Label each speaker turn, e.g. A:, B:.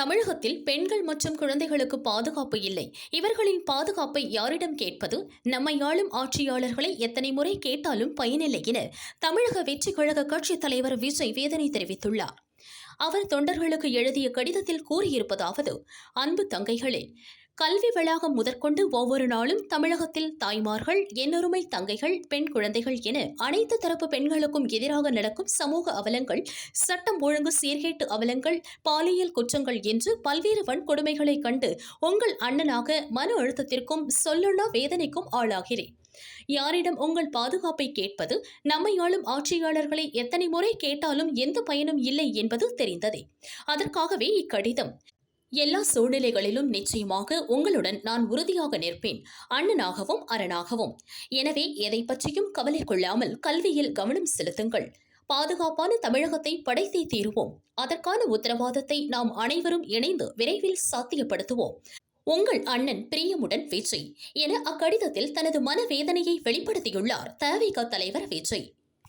A: தமிழகத்தில் பெண்கள் மற்றும் குழந்தைகளுக்கு பாதுகாப்பு இல்லை. இவர்களின் பாதுகாப்பை யாரிடம் கேட்பது? நம்மை ஆளும் ஆட்சியாளர்களை எத்தனை முறை கேட்டாலும் பயனில்லை என தமிழக வெற்றி கழக கட்சித் தலைவர் விஜய் வேதனை தெரிவித்துள்ளார். அவர் தொண்டர்களுக்கு எழுதிய கடிதத்தில் கூறியிருப்பதாவது அன்பு தங்கைகளே கல்வி வளாகம் முதற்கொண்டு ஒவ்வொரு நாளும் தமிழகத்தில் தாய்மார்கள் என்னொருமை தங்கைகள் பெண் குழந்தைகள் என அனைத்து தரப்பு பெண்களுக்கும் எதிராக நடக்கும் சமூக அவலங்கள் சட்டம் ஒழுங்கு சீர்கேட்டு அவலங்கள் பாலியல் குற்றங்கள் என்று பல்வேறு வன்கொடுமைகளை கண்டு உங்கள் அண்ணனாக மன அழுத்தத்திற்கும் சொல்லொண்ணா வேதனைக்கும் ஆளாகிறேன். யாரிடம் உங்கள் பாதுகாப்பை கேட்பது நம்மை ஆளும் ஆட்சியாளர்களை எத்தனை முறை கேட்டாலும் எந்த பயனும் இல்லை என்பது தெரிந்ததே. அதற்காகவே இக்கடிதம். எல்லா சூழ்நிலைகளிலும் நிச்சயமாக உங்களுடன் நான் உறுதியாக நிற்பேன். அண்ணனாகவும் அரணாகவும். எனவே எதை பற்றியும் கவலை கொள்ளாமல் கல்வியில் கவனம் செலுத்துங்கள். பாதுகாப்பான தமிழகத்தை படைத்தே தீருவோம். அதற்கான உத்தரவாதத்தை நாம் அனைவரும் இணைந்து விரைவில் சாத்தியப்படுத்துவோம். உங்கள் அண்ணன் பிரியமுடன் விஜய் என அக்கடிதத்தில் தனது மனவேதனையை வெளிப்படுத்தியுள்ளார். தவிக தலைவர் விஜய்